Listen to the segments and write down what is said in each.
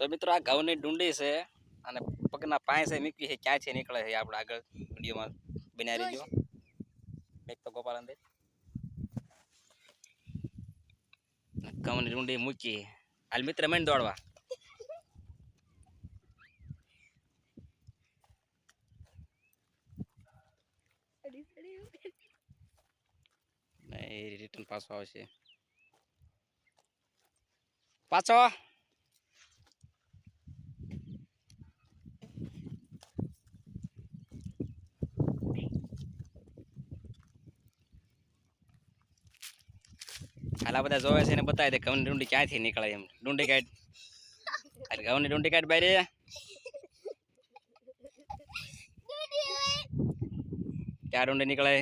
તો મિત્રો આ ઘઉંની ડુંડી છે અને પગના પાંચ છે મીકી છે ક્યાંથી નીકળે છે આપણે આગળ વિડીયોમાં બનાવી રહીજો એક તો ગોપાલ અંદર ઘઉંની ડુંડી મૂકી. હાલ મિત્ર મેં દોડવા. રિટર્ન પાછો આવશે. પાછો? હાલા બધા જોવે છે ને બતાવી દે ઘઉંની ડુંડી ક્યાંથી નીકળે એમ ડુંડી કાઢ અરે ઘઉંની ડુંડી કાઢ બારી ક્યાં ડુંડી નીકળે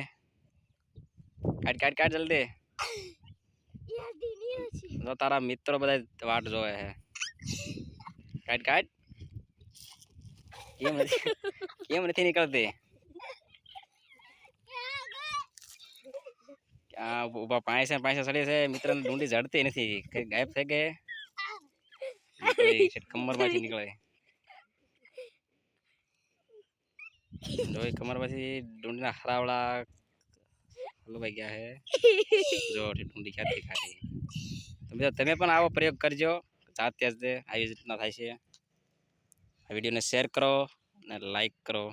કાઢ કાઢ કાઢ જલ્દી જો તારા મિત્રો બધા વાટ જોવે છે કાઢ કાઢ કેમ નથી કેમ નથી નીકળતી આ ઊભા પાંચે પાંચે સડી છે મિત્ર ડુંડી જડતી નથી. કઈ ગાયબ થઈ છે કમરમાંથી નીકળે. જોઈ કમરમાંથી ડુંડીના હરાવડા હલવાઈ ગયા છે જો ડુંડી ક્યાંથી ખાતી તો મિત્રો તમે પણ આવો પ્રયોગ કરજો. જાતે જ આવી રીતના થાય છે. આ વિડીયોને શેર કરો અને લાઈક કરો.